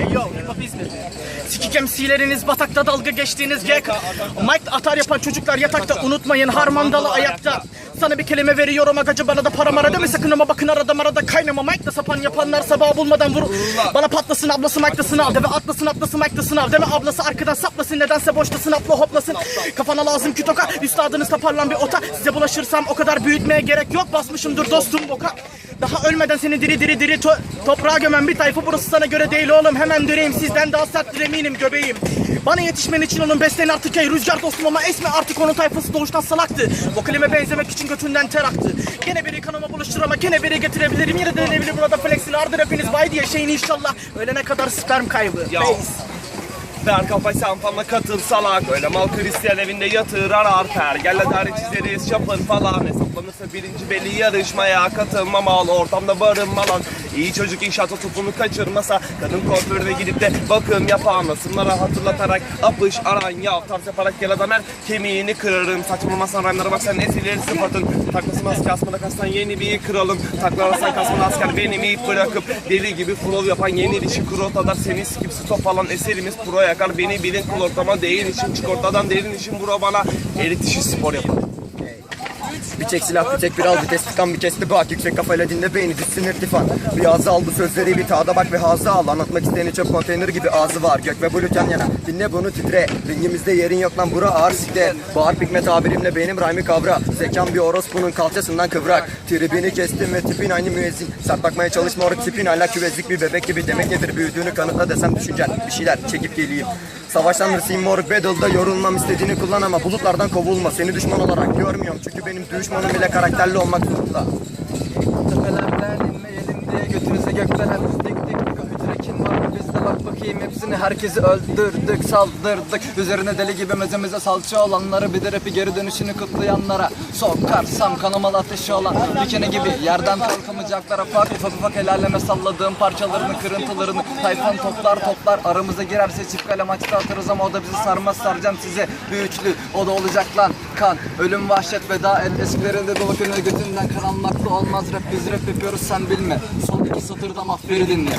Hey yo, hip. Sikik MC'leriniz batakta dalga geçtiğiniz gek. Mike atar yapan çocuklar yatakta unutmayın harmandalı ayakta. Sana bir kelime veriyorum agacı bana da para mara deme sakın ama bakın arada marada kaynama Mike da sapan yapanlar sabah bulmadan vur. Bana patlasın ablası Mike da sınav deme atlasın ablası Mike da sınav deme ablası arkadan saplasın nedense boştasın atla hoplasın. Kafana lazım ki toka üstadınız taparlan bir ota size bulaşırsam o kadar büyütmeye gerek yok basmışımdır dostum boka. Daha ölmeden seni diri diri diri to- toprağa gömen bir tayfa burası sana göre değil oğlum. Hemen döneyim sizden daha serttir eminim göbeğim. Bana yetişmen için onun besleyin artık ey rüzgar dostum ama esme artık onun tayfası doğuştan salaktı. Vokalime benzemek için götünden ter aktı. Gene biri kanıma buluştur ama gene biri getirebilirim. Yine denenebilir burada flexin ardır hepiniz bay diye şeyin inşallah. Ölene kadar sperm kaybı. Ya. Face. Ver kafayı sen fama katıl salak. Öyle mal Hristiyan evinde yatır arar per Gel hadi çizeriz yapın falan. Hesaplanırsa birinci belli yarışmaya katılma mal. Ortamda barınmalan İyi çocuk inşaata topunu kaçırmasa Kadın kuaförüne gidip de bakım yapamasınlara hatırlatarak Apış aran yav tarz yaparak gel adam her kemiğini kırarım. Saçmalamasan rhyme'lara bak sen ezilir sıfatın. Takmasın asker asmada kastan yeni bir kralım. Taklarsan kasmada asker benim ip bırakıp? Deli gibi flow yapan yeni dişi krotalar Seni sikip stop alan eserimiz pro yakar Beni bilin kul ortama değil için çık ortadan derin işin bura bana. Elit işi spor yapar Bir çek silah bir tek bir al vites. Tıkan bir kesti. Bak Yüksek kafayla dinle beyni düşsün irtifan Bir ağzı aldı sözleri bir tağda bak ve hazı al. Anlatmak isteyeni çöp konteyner gibi ağzı var. Gök ve bulut yan yana. Dinle bunu titre. Ringimizde yerin yok lan bura ağır sikte. Bağır pikme tabirimle benim rhyme'i kavra. Zekan bir orospunun kalçasından kıvrak. Tribini kestim ve tipin aynı müezzin. Sert bakmaya çalışma orada tipin hala küvezlik. Bir bebek gibi Demek nedir? Büyüdüğünü kanıtla desem düşüncen. Bir şeyler çekip geleyim. Savaştan hırsıyım moruk battle'da yorulmam. İstediğini kullan ama bulutlardan kovulma. Seni düşman olarak görmüyorum. Çünkü benim düşmanım bile karakterli olmak zorunda. Tepelerden inmeyelim diye götünüze gökdelen dik hepsini herkesi öldürdük saldırdık. Üzerine deli gibi mezemize salça olanları bir de rapi geri dönüşünü kutlayanlara Sokarsam kanamalı ateşi olan dikeni gibi yerden kalkamayacaklara Ufak ufak ufak el aleme salladığım parçalarını kırıntılarını Tayfan toplar toplar. Aramıza girerse çift kale maçta atarız ama o da bizi sarmaz. Saracağım size bir üçlü o da olacak lan kan. Ölüm vahşet veda et eskilerinde dolu gönül götünden almakta olmaz. Rap biz rap yapıyoruz sen bilme. Son iki satırda mahveri dinle